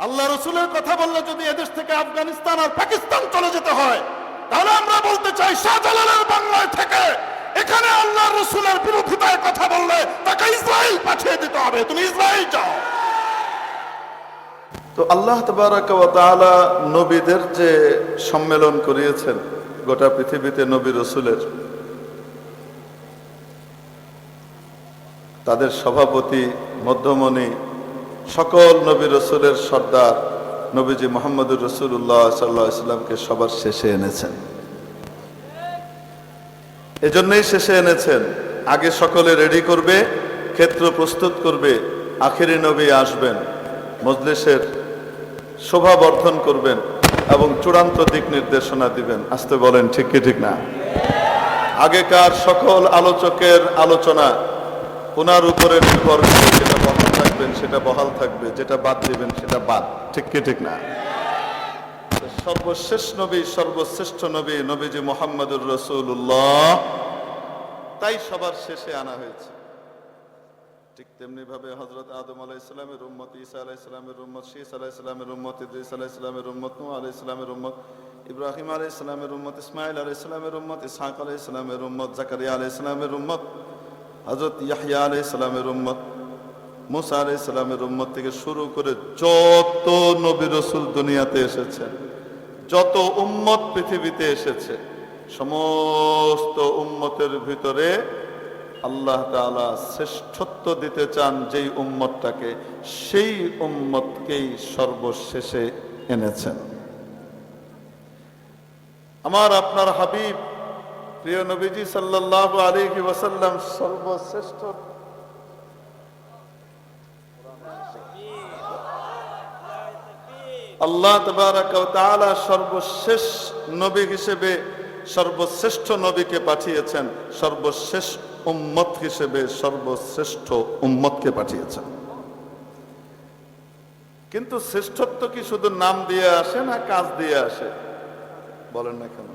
আল্লাহ রসুলের কথা বললে যদি এদেশ থেকে আফগানিস্তান আর পাকিস্তান চলে যেতে হয়, তাহলে আমরা বলতে চাই শাহজালালের বাংলায় থেকে এখানে আল্লাহ রসুলের বিরোধিতায় কথা বললে তাকে ইসরায়েল পাঠিয়ে দিতে হবে। তুমি ইসরায়েল যাও। তো আল্লাহ তাআলা নবীদের যে সম্মেলন করিয়েছেন, গোটা পৃথিবীতে নবী রসুলের, তাদের সভাপতি, মধ্যমণি সকল নবী রসুলের সর্দার নবীজি মোহাম্মদুর রসুল্লাহ সাল্লাহ ইসলামকে সবার শেষে এনেছেন। এজন্যই শেষে এনেছেন। আগে সকলে রেডি করবে, ক্ষেত্র প্রস্তুত করবে, আখেরি নবী আসবেন, মজলিসের শোভা বর্ধন করবেন এবং চূড়ান্ত দিক নির্দেশনা দিবেন। আসতে বলেন, ঠিক কি ঠিক না? আগেকার সকল আলোচকের আলোচনা ওনার উপরে নির্ভর করে থাকবেন সেটা বহাল থাকবে যেটা বাদ দিবেন সেটা বাদ ঠিক কি ঠিক না সর্বশেষ নবী সর্বশ্রেষ্ঠ নবী নবীজি মোহাম্মদুর রসুল্লাহ তাই সবার শেষে আনা হয়েছে ঠিক তেমনি ভাবে হজরত আদম আলাহ ইসলামের উম্মত ঈসা আলাহ ইসলামের উম্মত শীস আলাহ ইসলামের উম্মত ইদ্রিস আলাহ ইসলামের উম্মত নূহ আলাহ ইসলামের উম্মত ইব্রাহিম আলাহ ইসলামের উম্মত ইসমাইল আলাহ ইসলামের উম্মত ইসহাক আলাহ ইসলামের উম্মত জাকারিয়া আলাহ ইসলামের উম্মত হজরত ইয়াহিয়া আলাহ ইসলামের উম্মত মুসা আলাহ ইসলামের উম্মত থেকে শুরু করে যত নবী রসুল দুনিয়াতে এসেছেন যত উম্মত পৃথিবীতে এসেছে, সমস্ত উম্মতের ভিতরে আল্লাহ তাআলা শ্রেষ্ঠত্ব দিতে চান যেই উম্মতটাকে, সেই উম্মতকেই সর্বশেষে এনেছেন। আমার আপনার হাবিব, প্রিয় নবীজি সাল্লাল্লাহু আলাইহি ওয়াসাল্লাম সর্বশ্রেষ্ঠ আল্লাহ ওয়া সর্বশেষ নবী হিসেবে, সর্বশ্রেষ্ঠ নবীকে পাঠিয়েছেন, সর্বশেষ উম্মত হিসেবে সর্বশ্রেষ্ঠ উম্মতকে পাঠিয়েছেন। কিন্তু শ্রেষ্ঠত্ব কি শুধু নাম দিয়ে আসে না কাজ দিয়ে আসে? বলেন না কেন?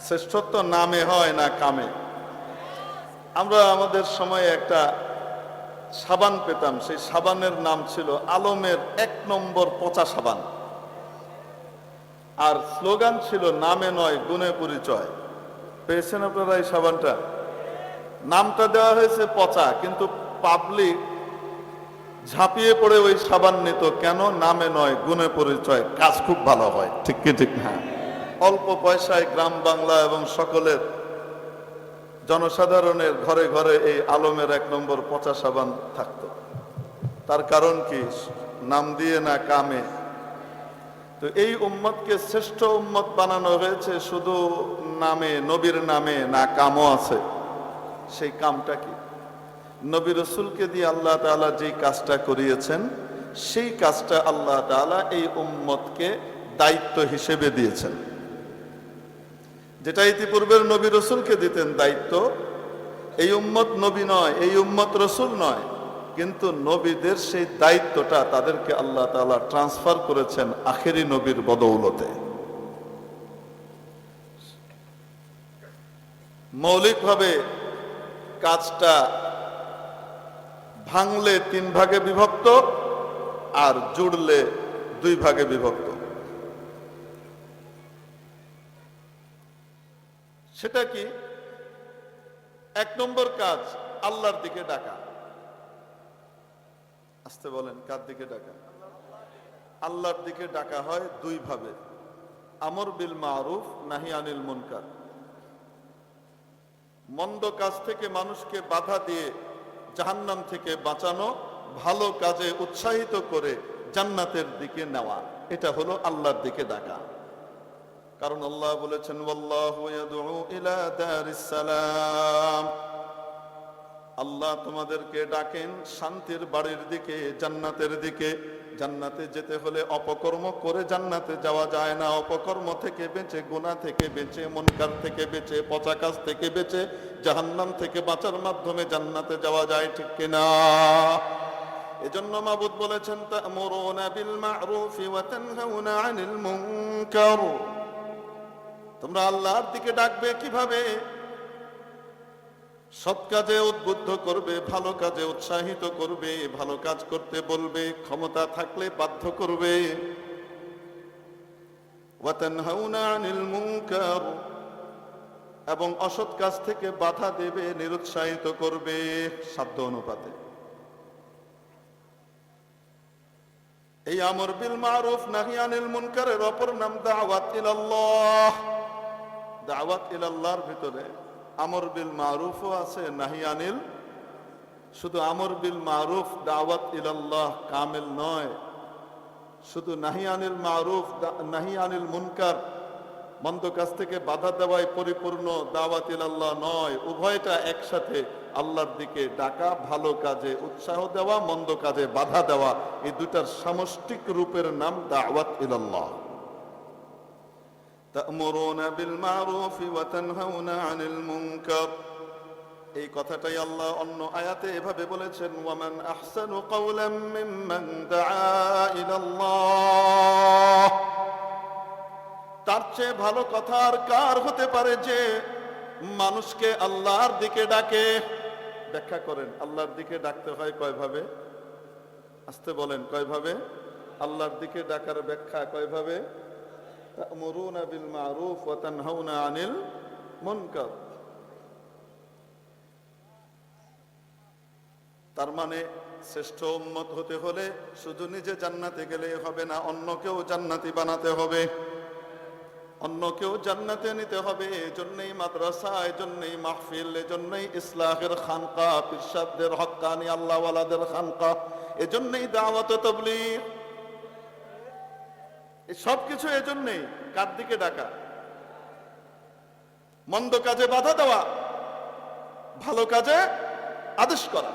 শ্রেষ্ঠত্ব নামে হয় না কামে? আমরা আমাদের সময়ে একটা সাবান পেতাম সেই সাবানের নাম ছিল আলমের এক নম্বর পচা সাবান। আর স্লোগান ছিল নামে নয় গুণে পরিচয়। পেয়েছেন আপনারা এই সাবানটা? নামটা দেওয়া হয়েছে পচা কিন্তু পাবলিক ঝাঁপিয়ে পড়ে ওই সাবান নিত কেন? নামে নয় গুণে পরিচয়। কাজ খুব ভালো হয়। ঠিক কি ঠিক না। অল্প পয়সায় গ্রাম বাংলা এবং সকলের জনসাধারণের ঘরে ঘরে এই আলমের এক নম্বর পচা সাবান থাকত। তার কারণ কি? নাম দিয়ে না কামে। তো এই উম্মতকে শ্রেষ্ঠ উম্মত বানানো হয়েছে শুধু নামে, নবীর নামে না কামও আছে। সেই কামটা কি? নবী রসুলকে দিয়ে আল্লাহ তাআলা যেই কাজটা করিয়েছেন, সেই কাজটা আল্লাহ তাআলা এই উম্মতকে দায়িত্ব হিসেবে দিয়েছেন। যেটা ইতিপূর্বের নবী রসুলকে দিতেন দায়িত্ব, এই উম্মত নবী নয়, এই উম্মত রসুল নয়, কিন্তু নবীদের সেই দায়িত্বটা তাদেরকে আল্লাহ তাআলা ট্রান্সফার করেছেন আখেরি নবীর বদৌলতে। মৌলিকভাবে কাজটা ভাঙলে তিন ভাগে বিভক্ত আর জুড়লে দুই ভাগে বিভক্ত। সেটা কি? এক নম্বর কাজ, আল্লাহর দিকে ডাকা। আসতে বলেন, কার দিকে ডাকা? আল্লাহর দিকে ডাকা হয় দুই ভাবে। আমর বিল মারুফ, নাহি আনিল মুনকার। মন্দ কাজ থেকে মানুষকে বাধা দিয়ে জাহান্নাম থেকে বাঁচানো, ভালো কাজে উৎসাহিত করে জান্নাতের দিকে নেওয়া। এটা হলো আল্লাহর দিকে ডাকা। কারণ আল্লাহ বলেছেন সালাম। আল্লাহ তোমাদেরকে ডাকেন শান্তির বাড়ির দিকে, জান্নাতের দিকে। জান্নাতে যেতে হলে অপকর্ম করে জান্নাতে যাওয়া যায় না। অপকর্ম থেকে বেঁচে, গুনাহ থেকে বেঁচে, মনকার থেকে বেঁচে, পচা কাজ থেকে বেঁচে, জাহান্নাম থেকে বাঁচার মাধ্যমে জান্নাতে যাওয়া যায়, ঠিক কিনা এজন্য মাবুদ বলেছেন তা তা'মুরুনা বিল মা'রুফি ওয়া তানহাউনা আনিল মুনকার। তোমরা আল্লাহর দিকে ডাকবে কীভাবে? সৎ কাজে উদ্বুদ্ধ করবে, ভালো কাজে উৎসাহিত করবে, ভালো কাজ করতে বলবে, ক্ষমতা থাকলে বাধ্য করবে। এবং অসৎ কাজ থেকে বাধা দেবে, নিরুৎসাহিত করবে সাধ্য অনুপাতে। এই আমর বিল মারুফ, নাহি আনিল মুনকারের অপর নাম দাওয়াত ইলাল্লাহ। দাওয়াত ইলাল্লাহর ভিতরে আমর বিল মারুফও আছে নাহি আনিল শুধু আমর বিল মারুফ দাওয়াত ইলাল্লাহ কামেল নয়, শুধু নাহি আনিল মারুফ নাহি আনিল মুনকার, মন্দ কাজ থেকে বাধা দেওয়াই পরিপূর্ণ দাওয়াত ইলাল্লাহ নয়। উভয়টা একসাথে আল্লাহর দিকে ডাকা, ভালো কাজে উৎসাহ দেওয়া, মন্দ কাজে বাধা দেওয়া, এই দুটার সামষ্টিক রূপের নাম দাওয়াত ইলাল্লাহ। تأمرون بالمعروف وتنهون عن المنكر এই কথাটাই আল্লাহ অন্য আয়াতে এভাবে বলেছেন ওয়ামান আহসানু কাওলাম মিম্মান দাআ ইলাল্লাহ তার চেয়ে ভালো কথা আর কার হতে পারে যে মানুষকে আল্লাহর দিকে ডাকে ব্যাখ্যা করেন আল্লাহর দিকে ডাকতে হয় কয়ভাবে আসতে বলেন কয়ভাবে আল্লাহর দিকে ডাকার ব্যাখ্যা কয়ভাবে মারুফ আনিল তার মানে শ্রেষ্ঠ উম্মত হতে হলে শুধু নিজে জান্নাতে গেলে হবে না অন্যকেও জান্নাতি বানাতে হবে। অন্যকেও জান্নাতে নিতে হবে, এজন্যই মাদ্রাসা, এজন্যই মাহফিল, এজন্যই ইসলাহের খানকা, পিরসাদদের হক্কানি, আল্লাহওয়ালাদের খানকা, এজন্যই দাওয়াত তবলিগ। সব কিছু এজন্যই কার দিকে ডাকা। মন্দ কাজে বাধা দেওয়া, ভালো কাজে আদেশ করা।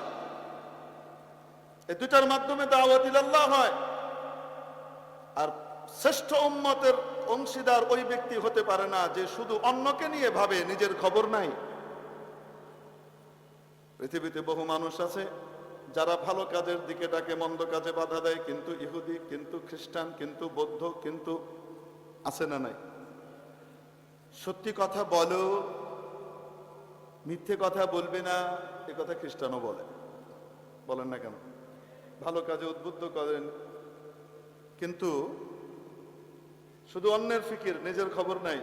এই দুটার মাধ্যমে দাওয়াত ইলাল্লাহ হয়। আর শ্রেষ্ঠ উম্মতের অংশীদার ওই ব্যক্তি হতে পারে না যে শুধু অন্যকে নিয়ে ভাবে, নিজের খবর নাই। পৃথিবীতে বহু মানুষ আছে যারা ভালো কাজের দিকে ডাকে, মন্দ কাজে বাধা দেয়, কিন্তু ইহুদি, কিন্তু খ্রিস্টান, কিন্তু বৌদ্ধ, কিন্তু আছে না নাই? সত্যি কথা বলো, মিথ্যে কথা বলবে না, এ কথা খ্রিস্টানও বলে। বলেন না কেন? ভালো কাজে উদ্বুদ্ধ করেন, কিন্তু শুধু অন্যের ফিকির, নিজের খবর নাই।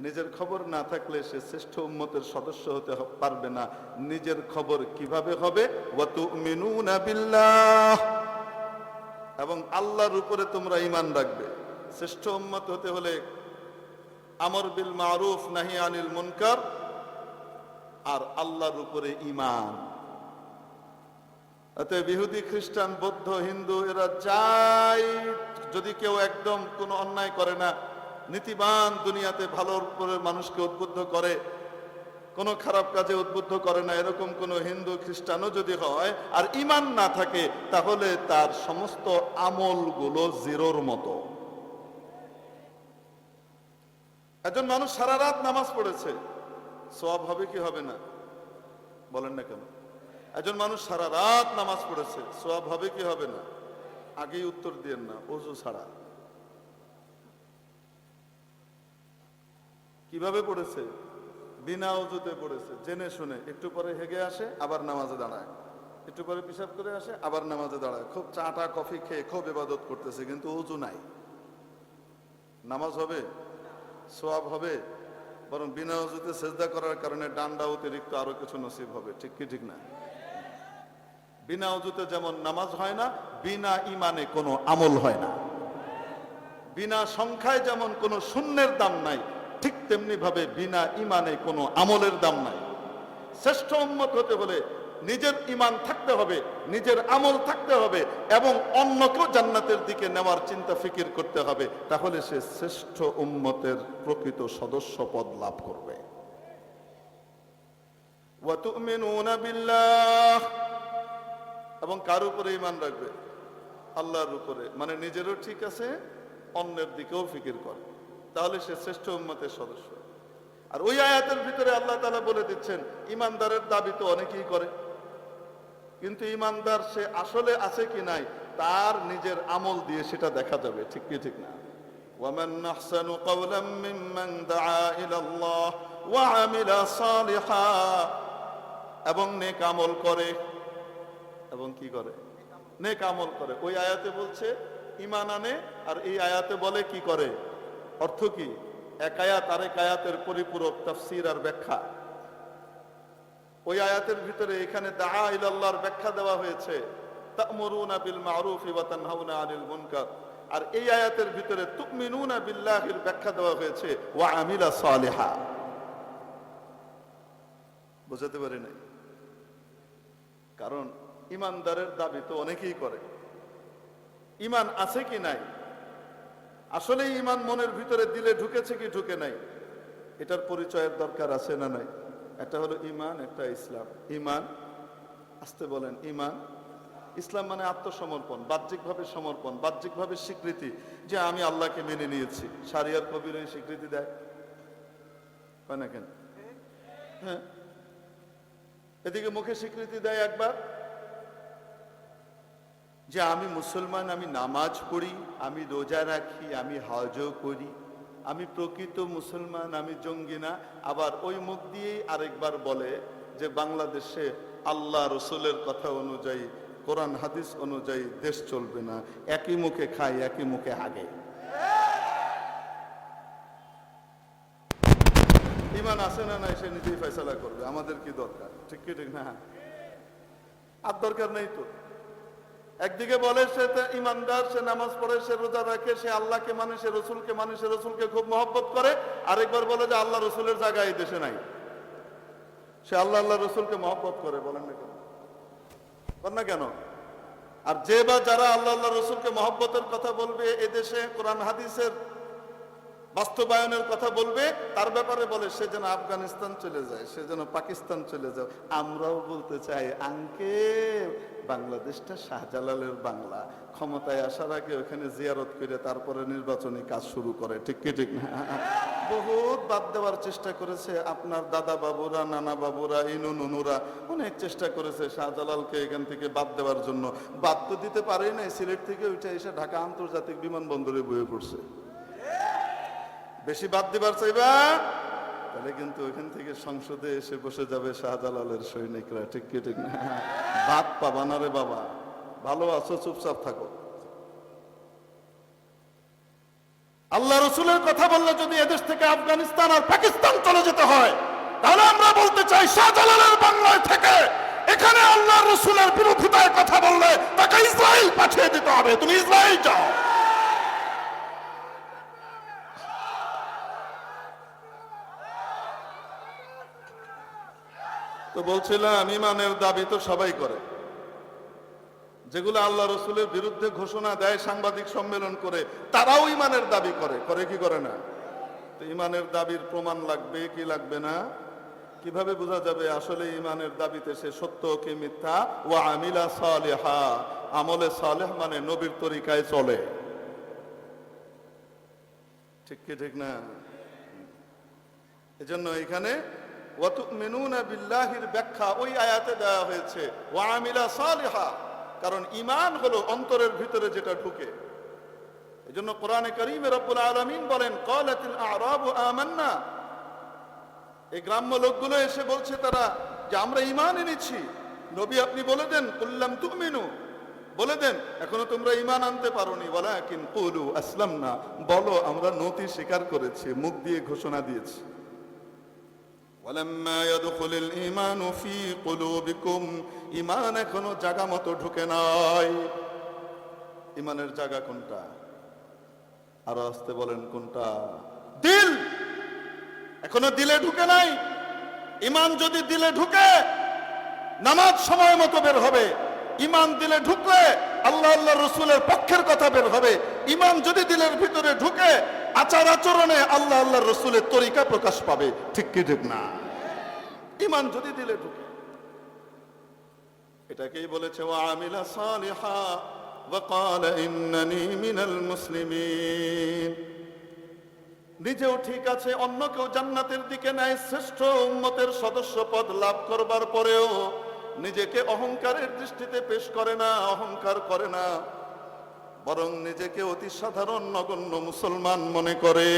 নিজের খবর না থাকলে সে শ্রেষ্ঠ উম্মতের সদস্য হতে পারবে না। নিজের খবর কীভাবে হবে? এবং আল্লাহর উপরে তোমরা ঈমান রাখবে। শ্রেষ্ঠ উম্মত হতে হলে আমর বিল মারুফ, নাহি আনিল মুনকার আর আল্লাহর উপরে ঈমান। অতএব ইহুদি, খ্রিস্টান, বৌদ্ধ, হিন্দু, এরা যাই, যদি কেউ একদম কোনো অন্যায় করে না নীতিবান দুনিয়াতে ভালোর উপরে মানুষকে উদ্বুদ্ধ করে, কোনো খারাপ কাজে উদ্বুদ্ধ করে না, এরকম কোনো হিন্দু, খ্রিস্টানও যদি হয় আর ইমান না থাকে, তাহলে তার সমস্ত আমলগুলো জিরোর মতো। একজন মানুষ সারা রাত নামাজ পড়েছে সব হবে কি হবে না? বলেন না কেন? একজন মানুষ সারা রাত নামাজ পড়েছে সব হবে কি হবে না? আগেই উত্তর দিয়েন না অজু ছাড়া। কীভাবে পড়েছে? বিনা অজুতে পড়েছে। জেনে শুনে। একটু পরে হেগে আসে, আবার নামাজে দাঁড়ায়। একটু পরে পিসাব করে আসে, আবার নামাজে দাঁড়ায়। খুব চাটা কফি খেয়ে খুব ইবাদত করতেছে, কিন্তু অজু নাই। নামাজ হবে? সোয়াব হবে? বরং বিনা অজুতে সেজদা করার কারণে ডান্ডা অতিরিক্ত আরও কিছু নসিব হবে। ঠিক কি, ঠিক না? বিনা অজুতে যেমন নামাজ হয় না, বিনা ইমানে কোনো আমল হয় না। বিনা সংখ্যায় যেমন কোনো শূন্যের দাম নাই ঠিক তেমনি ভাবে বিনা ইমানে কোনো আমলের দাম নাই। শ্রেষ্ঠ উন্মত হতে হলে নিজের ইমান থাকতে হবে, নিজের আমল থাকতে হবে এবং অন্যকেও জান্নাতের দিকে নেওয়ার চিন্তা ফিকির করতে হবে, তাহলে সে শ্রেষ্ঠ উম্মতের প্রকৃত সদস্য পদ লাভ করবে। এবং কার উপরে ইমান রাখবে? আল্লাহর উপরে। মানে নিজেরও ঠিক আছে, অন্যের দিকেও ফিকির করে। তাহলে সে শ্রেষ্ঠ উম্মতের সদস্য আর ওই আয়াতের ভিতরে আল্লাহ তাআলা বলে দিচ্ছেন ইমানদারের দাবি তো অনেকেই করে কিন্তু ইমানদার সে আসলে আছে কি নাই তার নিজের আমল দিয়ে সেটা দেখা যাবে ঠিক কি ঠিক না ومن أحسن قولا ممن دعا إلى الله وعمل صالحا এবং নেক আমল করে এবং কি করে নেক আমল করে ওই আয়াতে বলছে ইমান আনে আর এই আয়াতে বলে কি করে অর্থ কি? এক আয়াত আরেক আয়াতের পরিপূরক তাফসির আর ব্যাখ্যা। ওই আয়াতের ভিতরে এখানে দাহা ইলাল্লাহর ব্যাখ্যা দেওয়া হয়েছে, তা'মুরুনা বিল মা'রুফ ওয়া আনিল মুনকার। আর এই আয়াতের ভিতরে তুমিনুনা বিল্লাহির ব্যাখ্যা দেওয়া হয়েছে, ওয়া আমিলা সালিহা। বুঝাতে পারি নাই? কারণ ইমানদারের দাবি তো অনেকেই করে। ইমান আছে কি নাই? আসলে ইমান মনের ভিতরে দিলে ঢুকেছে কি ঢুকে নাই? এটার পরিচয়ের দরকার আছে না নাই? একটা হলো ইমান একটা ইসলাম। ইমান আসতে বলেন ইমান ইসলাম মানে আত্মসমর্পণ, বাহ্যিকভাবে সমর্পণ, বাহ্যিকভাবে স্বীকৃতি যে আমি আল্লাহকে মেনে নিয়েছি। সারিয়ার কবির স্বীকৃতি দেয়? হয় না কেন? হ্যাঁ। এদিকে মুখে স্বীকৃতি দেয় একবার। যে আমি মুসলমান, আমি নামাজ পড়ি, আমি রোজা রাখি, আমি হজও করি। আমি প্রকৃত মুসলমান, আমি জঙ্গি না। আবার ওই মুখ দিয়েই আরেকবার বলে যে বাংলাদেশে আল্লাহ রসুলের কথা অনুযায়ী, কোরআন, হাদিস অনুযায়ী দেশ চলবে না। একই মুখে খায়, একই মুখে আগে ইমান আছে না নাই, সে নিজেই ফেসলা করবে। আমাদের কি দরকার? ঠিক কি, ঠিক না? আর দরকার নেই তো? একদিকে বলে সে ইমানদার, সে নামাজ পড়ে, সে রোজা রাখে, সে আল্লাহকে মানে সে রসুলকে মানে সে রসুলকে খুব মহব্বত করে। আরেকবার বলে যে আল্লাহ রসুলের জায়গা এই দেশে নাই। সে আল্লাহ আল্লাহ রসুলকে মহব্বত করে, বলেন না কেন? বল না কেন? আর যে বা যারা আল্লাহ আল্লাহ রসুলকে মহব্বতের কথা বলবে এদেশে কোরআন, হাদিসের বাস্তবায়নের কথা বলবে, তার ব্যাপারে বলে, সে যেন আফগানিস্তান চলে যায়, সে যেন পাকিস্তান চলে যায়। আমরাও বলতে চাই আঙ্কে বাংলাদেশটা শাহজালালের বাংলা। ক্ষমতায় আসার আগে ওখানে জিয়ারত করে তারপরে নির্বাচনী কাজ শুরু করে, ঠিক কি, ঠিক না? বহুত বাদ দেওয়ার চেষ্টা করেছে, আপনার দাদা বাবুরা নানা বাবুরা ইনু নুনুরা অনেক চেষ্টা করেছে শাহজালালকে এখান থেকে বাদ দেওয়ার জন্য। বাদ তো দিতে পারেই নাই, সিলেট থেকে উঠে এসে ঢাকা আন্তর্জাতিক বিমানবন্দরে বয়ে পড়ছে। বেশি বাদ দিবার চাইবা? তাহলে কিন্তু ওইখান থেকে সংসদে এসে বসে যাবে শাহজালালের সৈনিকরা, ঠিক কি, ঠিক না? ভাত পাবা না রে বাবা। ভালো আছো, চুপচাপ থাকো। আল্লাহ রসুলের কথা বললে যদি এদেশ থেকে আফগানিস্তান আর পাকিস্তান চলে যেতে হয়, তাহলে আমরা বলতে চাই শাহজালালের বাংলায় থেকে এখানে আল্লাহ রসুলের বিরোধিতায় কথা বললে তাকে ইসরায়েল পাঠিয়ে দিতে হবে। তুমি ইসরায়েল যাও। তো বলছিলাম ইমানের দাবি তো সবাই করে। যেগুলো আল্লাহ রসুলের বিরুদ্ধে ঘোষণা দেয়, সাংবাদিক সম্মেলন করে, তারাও ইমানের দাবি করে। করে কি করে না? তো ইমানের দাবির প্রমাণ লাগবে, কি লাগবে না? কীভাবে বোঝা যাবে আসলে ইমানের দাবিতে সে সত্য কি মিথ্যা? ও আমিলা সালেহা। আমলে সালেহ মানে নবীর তরিকায় চলে। ঠিক কি, ঠিক না? এজন্য এখানে ওয়াতুমিনুনা বিল্লাহির ব্যাখ্যা ওই আয়াতে দেওয়া হয়েছে ওয়ামিলা সালিহা। কারণ ইমান হলো অন্তরের ভিতরে যেটা ঢুকে। এজন্য কোরআনে করিমে রব্বুল আলামিন বলেন ক্বালাতিল আ'রাবু আমান্না। এই গ্রাম্য লোকগুলো এসে বলছে তারা যে আমরা ইমান এনেছি। নবী আপনি বলে দেন কুল্লাম তুমিনু। বলে দেন, এখনও তোমরা ইমান আনতে পারোনি। বলা কিন কুলু আসলাম না বলো, আমরা নতি স্বীকার করেছি, মুখ দিয়ে ঘোষণা দিয়েছি। ওয়ালাম্মা ইয়াদখুলুল ঈমানু ফি কুলুবিকুম, ঈমান এখনও জায়গা মতো ঢুকে নাই। ইমানের জায়গা কোনটা? আরও আসতে বলেন কোনটা? দিল! এখনও দিলে ঢুকে নাই। ইমান যদি দিলে ঢুকে, নামাজ সময় মতো বের হবে। ইমান দিলে ঢুকলে আল্লাহ আল্লাহ রসুলের পক্ষের কথা বের হবে। ইমান যদি দিলের ভিতরে ঢুকে আচার আচরণে আল্লাহ আল্লাহ রসুলের তরিকা প্রকাশ পাবে ঠিক কি ঠিক না ইমান যদি দিলে ঢুকে এটাকেই বলেছে ও আমিলা সালিহা وقال إنني من المسلمين নিজেও ঠিক আছে অন্য কেউ জান্নাতের দিকে নেয় শ্রেষ্ঠ উম্মতের সদস্য পদ লাভ করবার পরেও নিজেকে অহংকারের দৃষ্টিতে পেশ করে না অহংকার করে না বরং নিজেকে অতি সাধারণ নগণ্য মুসলমান মনে করে।